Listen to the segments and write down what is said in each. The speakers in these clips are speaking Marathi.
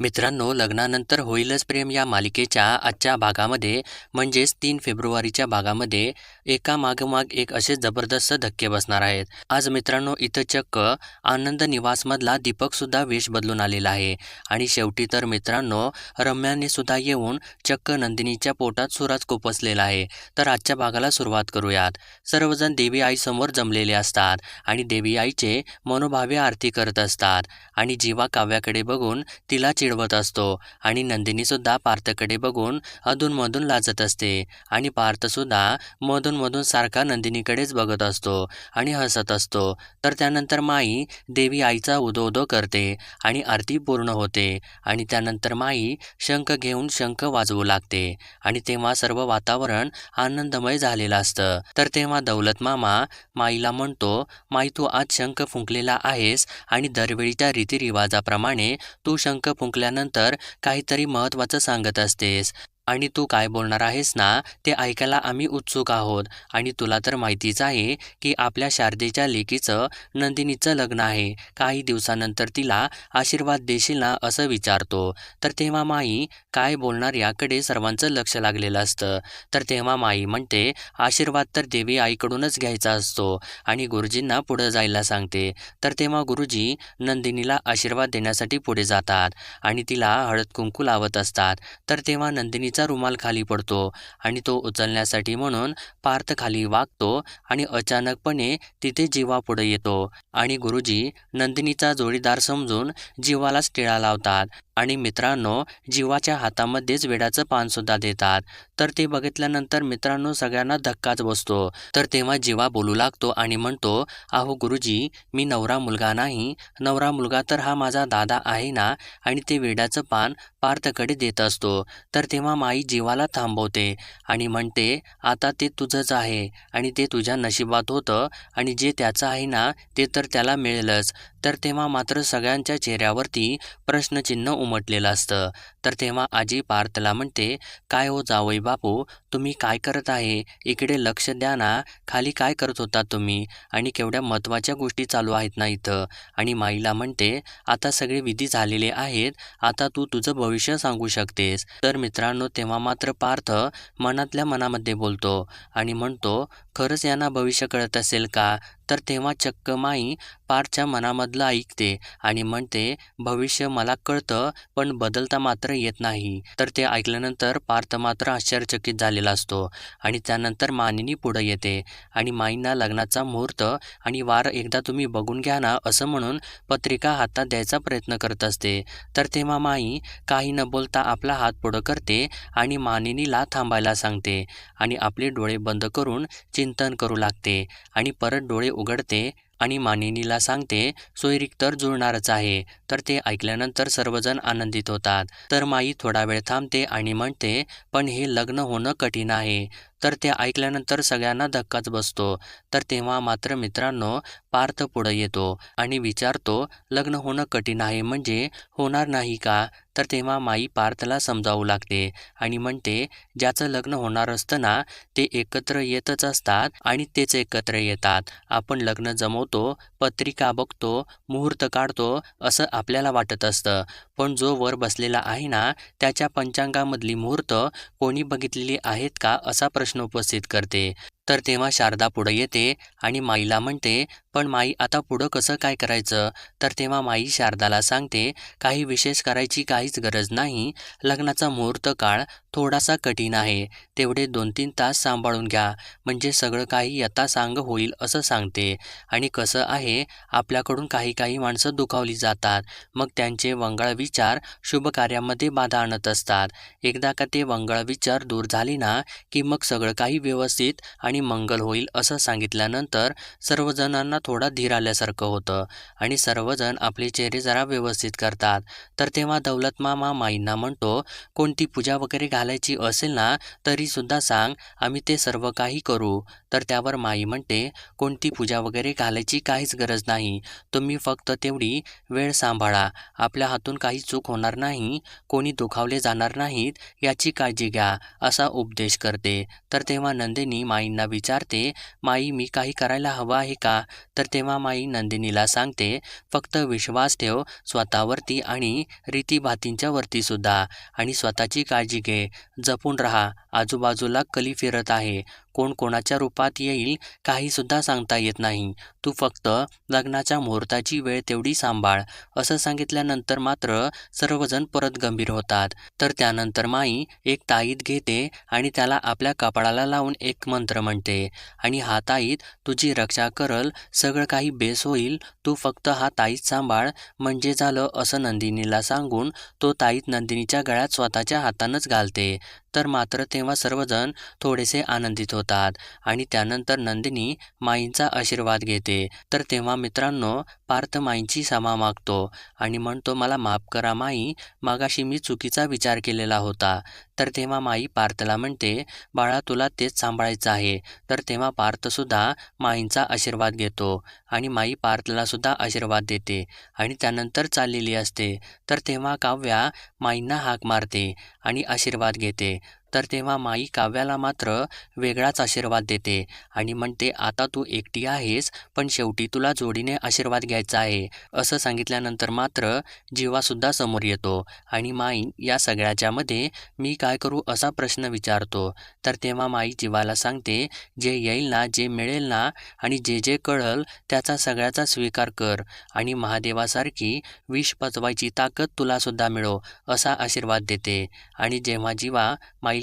मित्रांनो लग्नानंतर होईलच प्रेम या मालिकेच्या आजच्या भागामध्ये. म्हणजेच तीन फेब्रुवारीच्या भागामध्ये एका मागोमाग एक असे जबरदस्त धक्के बसणार आहेत. आज मित्रांनो इथं चक्क आनंद निवासमधला दीपकसुद्धा वेश बदलून आलेला आहे. आणि शेवटी तर मित्रांनो रम्याने सुद्धा येऊन चक्क नंदिनीच्या पोटात सुराज कोपसलेला आहे. तर आजच्या भागाला सुरुवात करूयात. सर्वजण देवी आईसमोर जमलेले असतात आणि देवी आईचे मनोभावे आरती करत असतात. आणि जीवा काव्याकडे बघून तिला चिडवत असतो आणि नंदिनीसुद्धा पार्थकडे बघून अधूनमधून लाजत असते. आणि पार्थसुद्धा मधूनमधून सारखा नंदिनीकडेच बघत असतो आणि हसत असतो. तर त्यानंतर माई देवी आईचा उदो उदो करते आणि आरती पूर्ण होते. आणि त्यानंतर माई शंख घेऊन शंख वाजवू लागते. आणि तेव्हा सर्व वातावरण आनंदमय झालेलं असतं. तर तेव्हा दौलत मामा माईला म्हणतो माई तू आज शंख फुंकलेला आहेस आणि दरवेळीच्या रीतिरिवाजाप्रमाणे तू शंख फुंकल्यानंतर काहीतरी महत्त्वाचं सांगत असतेस. आणि तू काय बोलणार आहेस ना ते ऐकायला आम्ही उत्सुक आहोत. आणि तुला तर माहितीच आहे की आपल्या शारदेच्या लेकीचं नंदिनीचं लग्न आहे. काही दिवसानंतर तिला आशीर्वाद देशील ना असं विचारतो. तर तेव्हा माई काय बोलणार याकडे सर्वांचं लक्ष लागलेलं असतं. तर तेव्हा माई म्हणते आशीर्वाद तर देवी आईकडूनच घ्यायचा असतो आणि गुरुजींना पुढं जायला सांगते. तर तेव्हा गुरुजी नंदिनीला आशीर्वाद देण्यासाठी पुढे जातात आणि तिला हळद कुंकू लावत असतात. तर तेव्हा नंदिनी चा रुमाल खाली पडतो आणि तो उचलण्यासाठी म्हणून पार्थ खाली वागतो आणि अचानकपणे तिथे जीवा पुढे येतो. आणि गुरुजी नंदिनीचा जोडीदार समजून जीवालाच टिळा लावतात. आणि मित्रांनो जीवाच्या हातामध्येच वेडाचं पानसुद्धा देतात. तर ते बघितल्यानंतर मित्रांनो सगळ्यांना धक्काच बसतो. तर तेव्हा जीवा बोलू लागतो आणि म्हणतो अहो गुरुजी मी नवरा मुलगा नाही. नवरा मुलगा तर हा माझा दादा आहे ना? आणि ते वेडाचं पान पार्थकडे देत असतो. तर तेव्हा माई जीवाला थांबवते आणि म्हणते आता ते तुझंच आहे आणि ते तुझ्या नशिबात होतं आणि जे त्याचं आहे ना ते तर त्याला मिळेलच. तर तेव्हा मात्र सगळ्यांच्या चेहऱ्यावरती प्रश्नचिन्ह उमटलेलं असतं. तर तेव्हा आजी पार्थला म्हणते काय हो जावई बापू तुम्ही काय करत आहे? इकडे लक्ष द्या ना. खाली काय करत होता तुम्ही? आणि केवढ्या महत्त्वाच्या गोष्टी चालू आहेत ना इथं? आणि माईला म्हणते आता सगळे विधी झालेले आहेत. आता तू तुझं भविष्य सांगू शकतेस. तर मित्रांनो तेव्हा मात्र पार्थ मनातल्या मनामध्ये बोलतो आणि म्हणतो खरंच यांना भविष्य कळत असेल का? तर तेव्हा चक्क माई पारच्या मनामधलं ऐकते आणि म्हणते भविष्य मला कळतं पण बदलता मात्र येत नाही. तर ते ऐकल्यानंतर पार्थ मात्र आश्चर्यचकित झालेला असतो आणि त्यानंतर मानिनी पुढं येते आणि माईंना लग्नाचा मुहूर्त आणि वार एकदा तुम्ही बघून घ्या ना असं म्हणून पत्रिका हातात द्यायचा प्रयत्न करत असते. तर तेव्हा माई काही न बोलता आपला हात पुढं करते आणि मानिनीला थांबायला सांगते आणि आपले डोळे बंद करून चिंतन करू लागते आणि परत डोळे उघडते आणि मानिनीला सांगते सोयरीक तर जुळणारच आहे. तर ते ऐकल्यानंतर सर्वजण आनंदित होतात. तर माई थोडा वेळ थांबते आणि म्हणते पण हे लग्न होणं कठीण आहे. तर ते ऐकल्यानंतर सगळ्यांना धक्काच बसतो. तर तेव्हा मात्र मित्रांनो पार्थ पुढं येतो आणि विचारतो लग्न होणं कठीण आहे म्हणजे होणार नाही का? तर तेव्हा माई पार्थला समजावू लागते आणि म्हणते ज्याचं लग्न होणार असतं ना ते एकत्र येतच असतात आणि तेच एकत्र येतात. आपण लग्न जमवतो पत्रिका बघतो मुहूर्त काढतो असं आपल्याला वाटत असतं. पण जो वर बसलेला आहे ना त्याच्या पंचांगामधली मुहूर्त कोणी बघितलेली आहेत का असा प्रश्न उपस्थित करते. तर तेव्हा शारदा पुढं येते आणि माईला म्हणते पण माई आता पुढं कसं काय करायचं? तर तेव्हा माई शारदाला सांगते काही विशेष करायची काहीच गरज नाही. लग्नाचा मुहूर्त काळ थोडासा कठीण आहे. तेवढे दोन तीन तास सांभाळून घ्या. म्हणजे सगळं काही यथासांग होईल असं सांगते. आणि कसं आहे आपल्याकडून काही काही माणसं दुखावली जातात. मग त्यांचे वंगळ विचार शुभ कार्यामध्ये बाधा आणत असतात. एकदा का ते वंगळ विचार दूर झाले ना की मग सगळं काही व्यवस्थित आणि मंगल होईल असं सांगितल्यानंतर सर्वजणांना थोडा धीर आल्यासारखं होतं. आणि सर्वजण आपले चेहरे जरा व्यवस्थित करतात. तर तेव्हा दौलत मामा माईंना म्हणतो कोणती पूजा वगैरे घालायची असेल ना तरीसुद्धा सांग आम्ही ते सर्व काही करू. तर त्यावर माई म्हणते कोणती पूजा वगैरे घालायची काहीच गरज नाही. तुम्ही फक्त तेवढी वेळ सांभाळा. आपल्या हातून काही चूक होणार नाही. कोणी दुखावले जाणार नाहीत. याची काळजी घ्या. असा उपदेश करते. तर तेव्हा नंदिनी माईंना विचारते माई मी काही करायला हवं आहे का? तर तेव्हा माई नंदिनीला सांगते फक्त विश्वास ठेव स्वतःवरती आणि रीतीभातींच्या वरती सुद्धा. आणि स्वतःची काळजी घे. जपून राहा. आजूबाजूला कली फिरत आहे. कोण कोणाच्या रूपात येईल काहीसुद्धा सांगता येत नाही. तू फक्त लग्नाच्या मुहूर्ताची वेळ तेवढी सांभाळ. असं सांगितल्यानंतर मात्र सर्वजण परत गंभीर होतात. तर त्यानंतर माई एक ताईत घेते आणि त्याला आपल्या कपाळाला लावून एक मंत्र म्हणते. आणि हा ताईत तुझी रक्षा करल सगळं काही बेस होईल. तू फक्त हा ताईत सांभाळ. म्हणजे झालं असं नंदिनीला सांगून तो ताईत नंदिनीच्या गळ्यात स्वतःच्या हातानंच घालते. तर मात्र तेव्हा सर्वजण थोडेसे आनंदित होतात आणि त्यानंतर नंदिनी माईंचा आशीर्वाद घेते. तर तेव्हा मित्रांनो पार्थ माईंची क्षमा मागतो आणि म्हणतो मला माफ करा माई मागाशी मी चुकीचा विचार केलेला होता. तर तेव्हा माई पार्थला म्हणते बाळा तुला तेच सांभाळायचं आहे. तर तेव्हा पार्थसुद्धा माईंचा आशीर्वाद घेतो आणि माई पार्थलासुद्धा आशीर्वाद देते आणि त्यानंतर चाललेली असते. तर तेव्हा काव्या माईंना हाक मारते आणि आशीर्वाद घेते. तर तेव्हा माई काव्याला मात्र वेगळाच आशीर्वाद देते आणि म्हणते आता तू एकटी आहेस पण शेवटी तुला जोडीने आशीर्वाद घ्यायचा आहे. असं सांगितल्यानंतर मात्र जीवासुद्धा समोर येतो आणि माई या सगळ्याच्यामध्ये मी काय करू असा प्रश्न विचारतो. तर तेव्हा माई जीवाला सांगते जे येईल ना जे मिळेल ना आणि जे जे कळल त्याचा सगळ्याचा स्वीकार कर आणि महादेवासारखी विष पचवायची ताकद तुलासुद्धा मिळो असा आशीर्वाद देते. आणि जेव्हा जीवा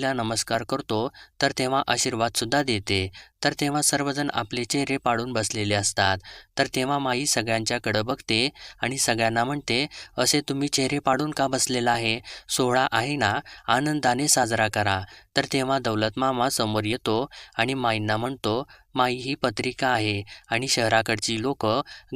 देवीला नमस्कार करतो तर तेव्हा आशीर्वादसुद्धा देते. तर तेव्हा सर्वजण आपले चेहरे पाडून बसलेले असतात. तर तेव्हा माई सगळ्यांच्याकडं बघते आणि सगळ्यांना म्हणते असे तुम्ही चेहरे पाडून का बसलेला आहे? सोहळा आहे ना? आनंदाने साजरा करा. तर तेव्हा दौलत मामा समोर येतो आणि माईंना म्हणतो माई ही पत्रिका आहे आणि शहराकडची लोक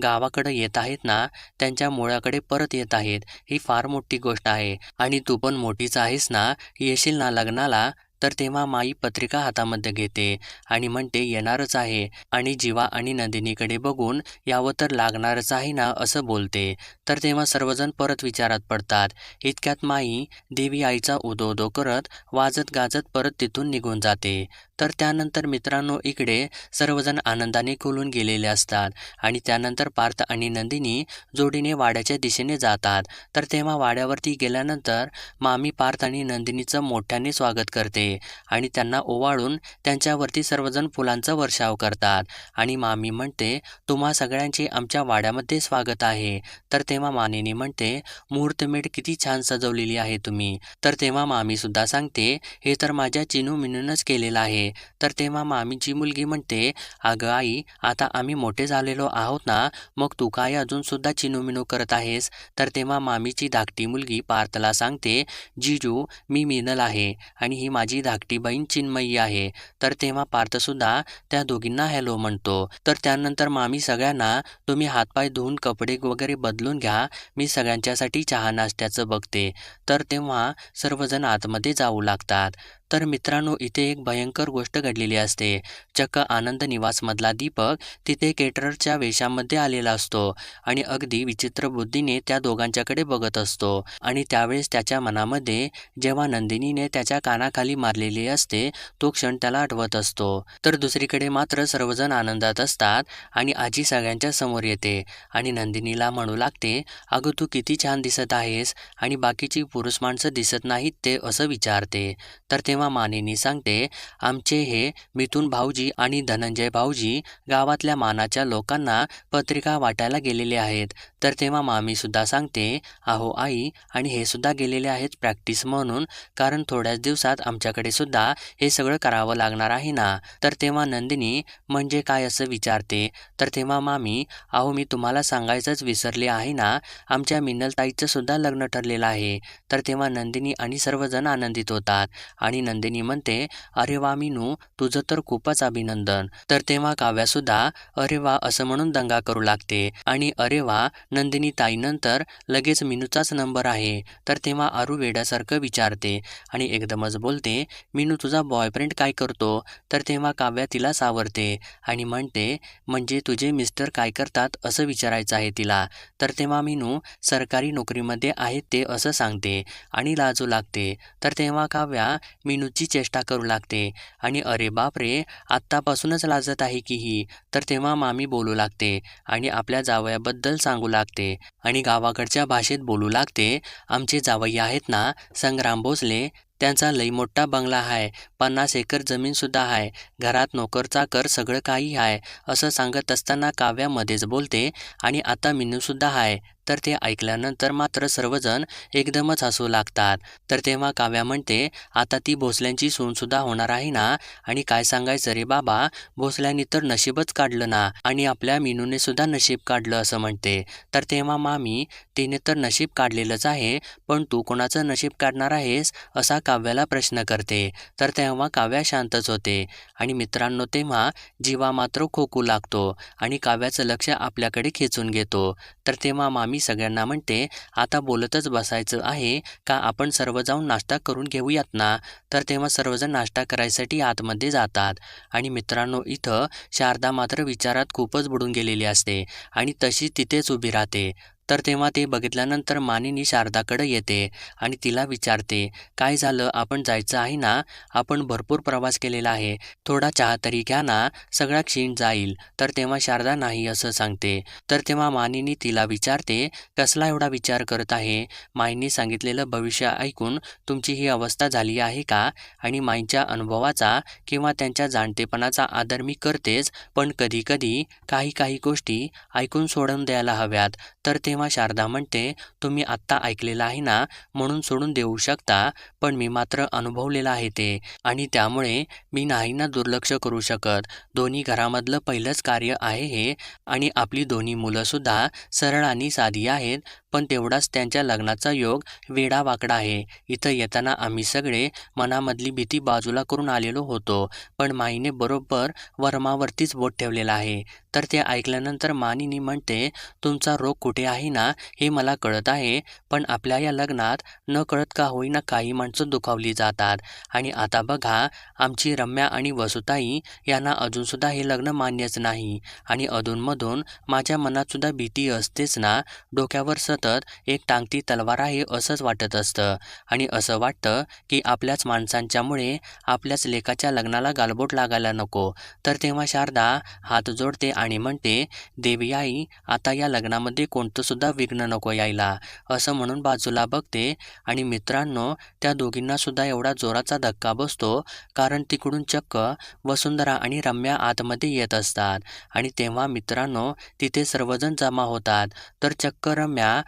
गावाकडं येत आहेत ना त्यांच्या मुळाकडे परत येत आहेत ही फार मोठी गोष्ट आहे. आणि तू पण मोठीच आहेस ना येशील ना लग्नाला? तर तेव्हा माई पत्रिका हातामध्ये घेते आणि म्हणते येणारच आहे. आणि जीवा आणि नंदिनीकडे बघून यावं तर लागणारच आहे ना असं बोलते. तर तेव्हा सर्वजण परत विचारात पडतात. इतक्यात माई देवी आईचा उदो उदो करत वाजत गाजत परत तिथून निघून जाते. तर त्यानंतर मित्रांनो इकडे सर्वजण आनंदाने खुलून गेलेले असतात आणि त्यानंतर पार्थ आणि नंदिनी जोडीने वाड्याच्या दिशेने जातात. तर तेव्हा वाड्यावरती गेल्यानंतर मामी पार्थ आणि नंदिनीचं मोठ्याने स्वागत करते आणि त्यांना ओवाळून त्यांच्यावरती सर्वजण फुलांचा वर्षाव करतात. आणि मामी म्हणते तुम्हा सगळ्यांचे आमच्या वाड्यामध्ये स्वागत आहे. तर तेव्हा मानिनी म्हणते मुहूर्तमेढ किती छान सजवलेली आहे तुम्ही. तर तेव्हा मामीसुद्धा सांगते हे तर माझ्या चिनू मिनूनच केलेलं आहे. तर तेव्हा मामीची मुलगी म्हणते अगं आई आता आम्ही मोठे झालेलो आहोत ना मग तू काय अजूनसुद्धा चिनूमिनू करत आहेस? तर तेव्हा मामीची धाकटी मुलगी पार्थला सांगते जिजू मी मिनल आहे आणि ही माझी धाकटी बहीण चिन्मयी आहे. तर तेव्हा पार्थसुद्धा त्या दोघींना हॅलो म्हणतो. तर त्यानंतर मामी सगळ्यांना तुम्ही हातपाय धुवून कपडे वगैरे बदलून घ्या मी सगळ्यांच्यासाठी चहा नाश्त्याचं बघते. तर तेव्हा सर्वजण आतमध्ये जाऊ लागतात. तर मित्रांनो इथे एक भयंकर गोष्ट घडलेली असते. चक्क आनंद निवासमधला दीपक तिथे केटररच्या वेशामध्ये आलेला असतो आणि अगदी विचित्र बुद्धीने त्या दोघांच्याकडे बघत असतो आणि त्यावेळेस त्याच्या मनामध्ये जेव्हा नंदिनीने त्याच्या कानाखाली मारलेली असते तो क्षण त्याला आठवत असतो. तर दुसरीकडे मात्र सर्वजण आनंदात असतात आणि आजी सगळ्यांच्या समोर येते आणि नंदिनीला म्हणू लागते अगं तू किती छान दिसत आहेस आणि बाकीची पुरुष माणसं दिसत नाहीत ते असं विचारते. तर ते तेव्हा मानेनी सांगते आमचे हे मिथून भाऊजी आणि धनंजय भाऊजी गावातल्या मानाच्या लोकांना पत्रिका वाटायला गेलेले आहेत. तर तेव्हा मामीसुद्धा सांगते अहो आई आणि हे सुद्धा गेलेले आहेत प्रॅक्टिस म्हणून. कारण थोड्याच दिवसात आमच्याकडे सुद्धा हे सगळं करावं लागणार आहे ना. तर तेव्हा नंदिनी म्हणजे काय असं विचारते? तर तेव्हा मामी अहो मी तुम्हाला सांगायचंच विसरले आहे ना. आमच्या मिनलताईचं सुद्धा लग्न ठरलेलं आहे. तर तेव्हा नंदिनी आणि सर्वजण आनंदित होतात. आणि नंदिनी म्हणते अरे वा मीनू तुझं तर खूपच अभिनंदन. तर तेव्हा काव्यासुद्धा अरे वा असं म्हणून दंगा करू लागते. आणि अरे वा नंदिनी ताईनंतर लगेच मीनूचाच नंबर आहे. तर तेव्हा आरू वेड्यासारखं विचारते आणि एकदमच बोलते मीनू तुझा बॉयफ्रेंड काय करतो? तर तेव्हा काव्या तिला सावरते आणि म्हणते म्हणजे तुझे मिस्टर काय करतात असं विचारायचं आहे तिला. तर तेव्हा मीनू सरकारी नोकरीमध्ये आहेत ते असं सांगते आणि लाजू लागते. तर तेव्हा काव्या मिनूची चेष्टा करू लागते. आणि अरे बापरे आत्तापासूनच लाजत आहे की ही. तर तेव्हा मामी बोलू लागते आणि आपल्या जावयाबद्दल सांगू लागते. आणि गावाकडच्या भाषेत बोलू लागते आमचे जावई आहेत ना संग्राम भोसले त्यांचा लई मोठा बंगला आहे पन्नास एकर जमीनसुद्धा आहे. घरात नोकरचा कर सगळं काही आहे असं सांगत असताना काव्यामध्येच बोलते आणि आता मिनूसुद्धा आहे. तर ते ऐकल्यानंतर मात्र सर्वजण एकदमच हसू लागतात. तर तेव्हा काव्या म्हणते आता ती भोसल्यांची सूनसुद्धा होणार आहे ना? आणि काय सांगायचं रे बाबा? भोसल्यांनी तर नशीबच काढलं ना? आणि आपल्या मिनूने सुद्धा नशीब काढलं असं म्हणते. तर तेव्हा मामी तिने तर नशीब काढलेलंच आहे पण तू कोणाचं नशीब काढणार आहेस? असा काव्याला प्रश्न करते. तर तेव्हा तेव्हा काव्या शांतच होते आणि मित्रांनो तेव्हा जीवा मात्र खोकू लागतो आणि काव्याचं लक्ष आपल्याकडे खेचून घेतो. तर तेव्हा मामी सगळ्यांना म्हणते आता बोलतच बसायचं आहे का आपण सर्व जाऊन नाश्ता करून घेऊयात ना? तर तेव्हा सर्वजण नाश्ता करायसाठी आतमध्ये जातात आणि मित्रांनो इथं शारदा मात्र विचारात खूपच बुडून गेलेली असते आणि तशी तिथेच उभी राहते. तर तेव्हा ते बघितल्यानंतर मानिनी शारदाकडे येते आणि तिला विचारते काय झालं? आपण जायचं आहे ना? आपण भरपूर प्रवास केलेला आहे. थोडा चहा तरी घ्या ना? सगळा क्षीण जाईल. तर तेव्हा शारदा नाही असं सांगते. तर तेव्हा मानिनी तिला विचारते कसला एवढा विचार करत आहे? माईंनी सांगितलेलं भविष्य ऐकून तुमची ही अवस्था झाली आहे का? आणि माईंच्या अनुभवाचा किंवा त्यांच्या जाणतेपणाचा आदर मी करतेच पण कधीकधी काही काही गोष्टी ऐकून सोडून द्यायला हव्यात. तर ते तेव्हा शारदा म्हणते तुम्ही आत्ता ऐकलेलं आहे ना म्हणून सोडून देऊ शकता पण मी मात्र अनुभवलेलं आहे ते. आणि त्यामुळे मी नाही ना दुर्लक्ष करू शकत. दोन्ही घरामधलं पहिलंच कार्य आहे हे. आणि आपली दोन्ही मुलंसुद्धा सरळ आणि साधी आहेत. पण तेवढाच त्यांच्या लग्नाचा योग वेडा वाकडा आहे. इथं येताना आम्ही सगळे मनामधली भीती बाजूला करून आलेलो होतो पण माईने बरोबर वर्मावरतीच बोट ठेवलेला आहे. तर ते ऐकल्यानंतर मानिनी म्हणते तुमचा रोग कुठे आहे ना हे मला कळत आहे पण आपल्या या लग्नात न कळत का होईना काही माणसं दुखावली जातात. आणि आता बघा आमची रम्या आणि वसुताई यांना अजूनसुद्धा हे लग्न मान्यच नाही. आणि अधूनमधून माझ्या मनातसुद्धा भीती असतेच ना डोक्यावर सतत एक टांगती तलवार आहे असंच वाटत असतं. आणि असं वाटतं की आपल्याच माणसांच्यामुळे आपल्याच लेकाच्या लग्नाला गालबोट लागायला नको. तर तेव्हा शारदा हात जोडते आणि म्हणते देवी आई आता या लग्नामध्ये कोणतंसुद्धा विघ्न नको यायला. असं म्हणून बाजूला बघते आणि मित्रांनो त्या दोघींनासुद्धा एवढा जोराचा धक्का बसतो कारण तिकडून चक्क वसुंधरा आणि रम्या आतमध्ये येत असतात. आणि तेव्हा मित्रांनो तिथे सर्वजण जमा होतात. तर चक्क रम्या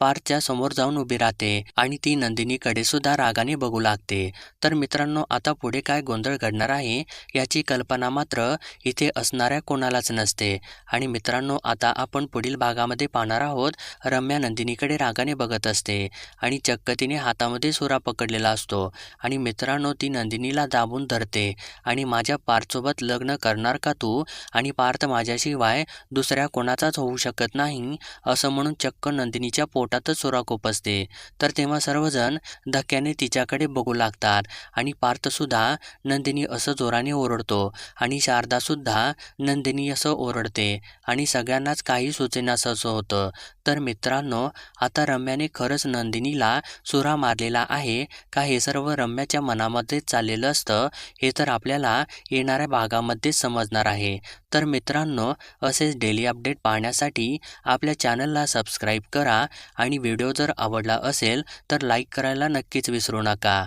पारच्या समोर जाऊन उभी राहते आणि ती नंदिनीकडे सुद्धा रागाने बघू लागते. तर मित्रांनो आता पुढे काय गोंधळ घडणार आहे याची कल्पना मात्र इथे असणाऱ्या कोणालाच नसते. आणि मित्रांनो आता आपण पुढील भागामध्ये पाहणार आहोत रम्या नंदिनीकडे रागाने बघत असते आणि चक्क तिने हातामध्ये सुरा पकडलेला असतो. आणि मित्रांनो ती नंदिनीला दाबून धरते आणि माझ्या पार्थसोबत लग्न करणार का तू? आणि पार्थ माझ्याशिवाय दुसऱ्या कोणाचाच होऊ शकत नाही असं म्हणून चक्क नंदिनीच्या पोट पोटातच सुरा खुपसते तर तेव्हा सर्वजण धक्क्याने तिच्याकडे बघू लागतात आणि पार्थसुद्धा नंदिनी असं जोराने ओरडतो आणि शारदासुद्धा नंदिनी असं ओरडते आणि सगळ्यांनाच काही सुचेनासं असं होतं. तर मित्रांनो आता रम्याने खरंच नंदिनीला सुरा मारलेला आहे का हे सर्व रम्याच्या मनामध्येच चाललेलं असतं हे तर आपल्याला येणाऱ्या भागामध्येच समजणार आहे. तर मित्रांनो असेच डेली अपडेट पाहण्यासाठी आपल्या चॅनलला सबस्क्राईब करा आणि व्हिडिओ जर आवडला असेल तर लाईक करायला नक्कीच विसरू नका.